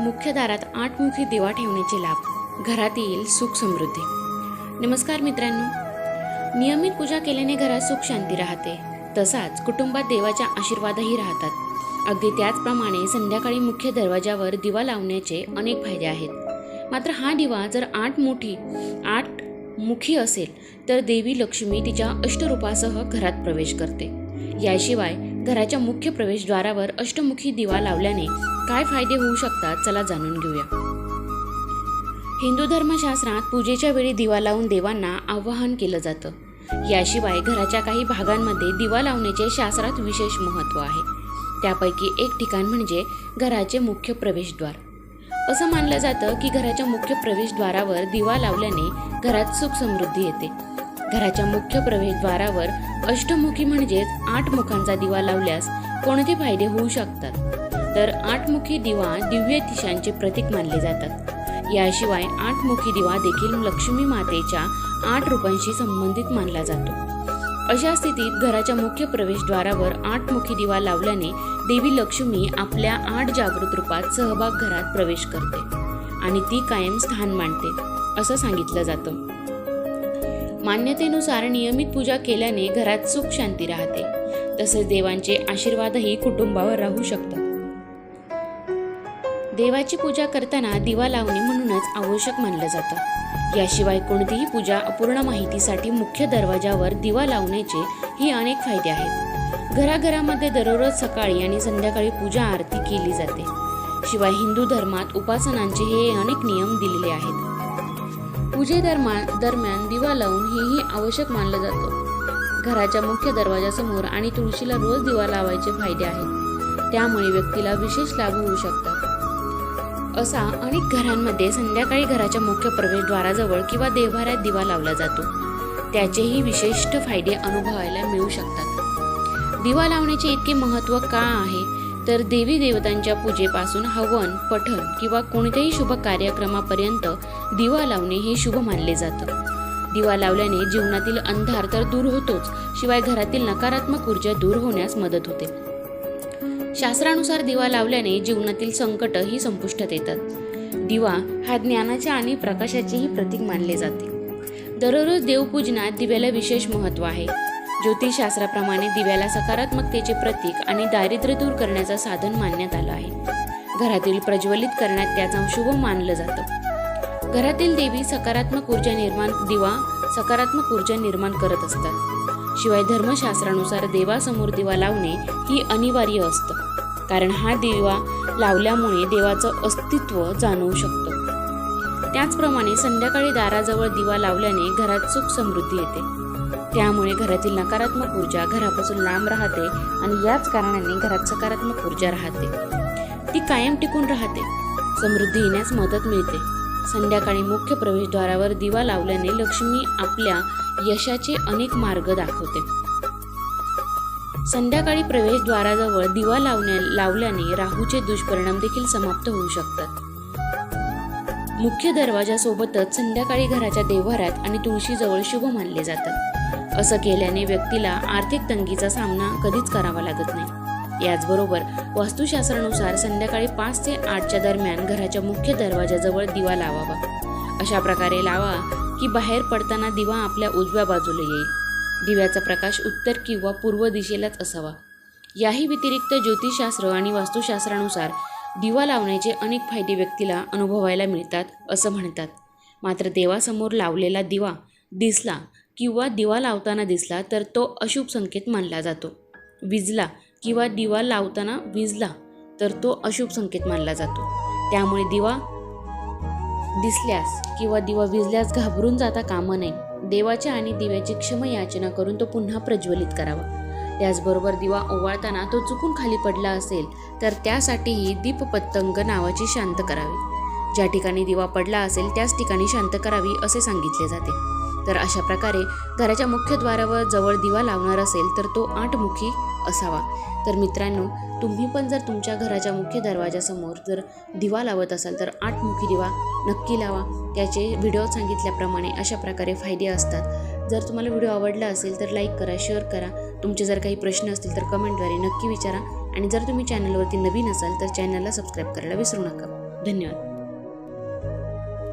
मुख्य दारात आठमुखी दिवा ठेवण्याचे लाभ. घरात येईल सुख समृद्धी. नमस्कार मित्रांनो. नियमित पूजा केल्याने घरात सुख शांती राहते. तसाच कुटुंबात देवाच्या आशीर्वादही राहतात. अगदी त्याचप्रमाणे संध्याकाळी मुख्य दरवाजावर दिवा लावण्याचे अनेक फायदे आहेत. मात्र हा दिवा जर आठ मोठी आठ मुखी असेल तर देवी लक्ष्मी तिच्या अष्टरूपासह घरात प्रवेश करते. याशिवाय घराच्या मुख्य प्रवेशद्वारावर अष्टमुखी दिवा लावल्याने काय फायदे होऊ शकतात चला जाणून घेऊया. हिंदू धर्मशास्त्रात पूजेच्या वेळी दिवा लावून देवांना आवाहन केलं जातं. याशिवाय घराच्या काही भागांमध्ये दिवा लावण्याचे शास्त्रात विशेष महत्त्व आहे. त्यापैकी एक ठिकाण म्हणजे घराचे मुख्य प्रवेशद्वार. असं मानलं जातं की घराच्या मुख्य प्रवेशद्वारावर दिवा लावल्याने घरात सुख समृद्धी येते. घराच्या मुख्य प्रवेशद्वारावर अष्टमुखी म्हणजेच आठ मुखांचा दिवा लावल्यास कोणते फायदे होऊ शकतात? तर आठमुखी दिवा दिव्य दिशांचे प्रतीक मानले जातात. याशिवाय आठमुखी दिवा देखील लक्ष्मी मातेच्या आठ रूपांशी संबंधित मानला जातो. अशा स्थितीत घराच्या मुख्य प्रवेशद्वारावर आठमुखी दिवा लावल्याने देवी लक्ष्मी आपल्या आठ जागृत रूपात सहभाग घरात प्रवेश करते आणि ती कायम स्थान मांडते असं सांगितलं जातं. मान्यतेनुसार नियमित पूजा केल्याने घरात सुख शांती राहते. तसेच देवांचे आशीर्वादही कुटुंबावर राहू शकतात. देवाची पूजा करताना दिवा लावणे म्हणूनच आवश्यक मानलं जातं. याशिवाय कोणतीही पूजा अपूर्ण माहितीसाठी मुख्य दरवाजावर दिवा लावण्याचे ही अनेक फायदे आहेत. घराघरामध्ये दररोज सकाळी आणि संध्याकाळी पूजा आरती केली जाते. शिवाय हिंदू धर्मात उपासनांचे हे अनेक नियम दिलेले आहेत. पूजेदरम्यान दरम्यान दिवा लावून हेही आवश्यक मानलं जातं. घराच्या मुख्य दरवाजासमोर आणि तुळशीला रोज दिवा लावायचे फायदे आहेत. त्यामुळे व्यक्तीला विशेष लाभ होऊ शकतात. असा अनेक घरांमध्ये संध्याकाळी घराच्या मुख्य प्रवेशद्वाराजवळ किंवा देवभाऱ्यात दिवा लावला जातो. त्याचेही विशिष्ट फायदे अनुभवायला मिळू शकतात. दिवा लावण्याचे इतके महत्त्व का आहे? तर देवी देवतांच्या पूजेपासून हवन पठण किंवा कोणत्याही शुभ कार्यक्रमापर्यंत दिवा लावणे हे शुभ मानले जातं. दिवा लावल्याने जीवनातील अंधार तर दूर होतोच शिवाय घरातील नकारात्मक ऊर्जा दूर होण्यास मदत होते. शास्त्रानुसार दिवा लावल्याने जीवनातील संकट ही संपुष्टात येतात. दिवा हा ज्ञानाच्या आणि प्रकाशाचेही प्रतीक मानले जाते. दररोज देवपूजनात दिव्याला विशेष महत्त्व आहे. ज्योतिषशास्त्राप्रमाणे दिव्याला सकारात्मकतेचे प्रतीक आणि दारिद्र्य दूर करण्याचं साधन मानण्यात आलं आहे. घरातील प्रज्वलित करण्यात त्याचा शुभ मानलं जातं. घरातील देवी सकारात्मक ऊर्जा निर्माण दिवा सकारात्मक ऊर्जा निर्माण करत असतात. शिवाय धर्मशास्त्रानुसार देवासमोर दिवा लावणे ही अनिवार्य असतं. कारण हा दिवा लावल्यामुळे देवाचं अस्तित्व जाणवू शकतं. त्याचप्रमाणे संध्याकाळी दाराजवळ दिवा लावल्याने घरात सुख समृद्धी येते. त्यामुळे घरातील नकारात्मक ऊर्जा घरापासून लांब राहते आणि याच कारणाने घरात सकारात्मक ऊर्जा राहते. ती कायम टिकून राहते. समृद्धी येण्यास मदत मिळते. संध्याकाळी मुख्य प्रवेशद्वारावर दिवा लावल्याने लक्ष्मी आपल्या यशाचे अनेक मार्ग दाखवते. संध्याकाळी प्रवेशद्वाराजवळ दिवा लावण्या लावल्याने राहूचे दुष्परिणाम देखील समाप्त होऊ शकतात. मुख्य दरवाजासोबतच संध्याकाळी घराच्या देव्हाऱ्यात आणि तुळशीजवळ शुभ मानले जातात. असं केल्याने व्यक्तीला आर्थिक तंगीचा सामना कधीच करावा लागत नाही. याचबरोबर वास्तुशास्त्रानुसार संध्याकाळी पाच ते आठच्या दरम्यान घराच्या मुख्य दरवाजाजवळ दिवा लावावा. अशा प्रकारे लावा की बाहेर पडताना दिवा आपल्या उजव्या बाजूला येईल. दिव्याचा प्रकाश उत्तर किंवा पूर्व दिशेलाच असावा. याही व्यतिरिक्त ज्योतिषशास्त्र आणि वास्तुशास्त्रानुसार दिवा लावण्याचे अनेक फायदे व्यक्तीला अनुभवायला मिळतात असं म्हणतात. मात्र देवासमोर लावलेला दिवा दिसला किंवा दिवा लावताना दिसला तर तो अशुभ संकेत मानला जातो. विजला किंवा दिवा लावताना विजला तर तो अशुभ संकेत मानला जातो. त्यामुळे दिवा दिसल्यास किंवा दिवा विजल्यास घाबरून जाता कामा नये. देवाच्या आणि दिव्याची क्षमयाचना करून तो पुन्हा प्रज्वलित करावा. त्याचबरोबर दिवा ओवाळताना तो चुकून खाली पडला असेल तर त्यासाठीही दीपपतंग नावाची शांत करावी. ज्या ठिकाणी दिवा पडला असेल त्याच ठिकाणी शांत करावी असे सांगितले जाते. तर अशा प्रकारे घराच्या मुख्य द्वारावर जवळ दिवा लावणार असेल तर तो आठमुखी असावा. तर मित्रांनो तुम्ही पण जर तुमच्या घराच्या मुख्य दरवाजासमोर जर दिवा लावत असाल तर आठमुखी दिवा नक्की लावा. त्याचे व्हिडिओ सांगितल्याप्रमाणे अशा प्रकारे फायदे असतात. जर तुम्हाला व्हिडिओ आवडला असेल तर लाईक करा शेअर करा. तुमचे जर काही प्रश्न असतील तर कमेंटद्वारे नक्की विचारा. आणि जर तुम्ही चॅनलवरती नवीन असाल तर चॅनलला सबस्क्राईब करायला विसरू नका. धन्यवाद.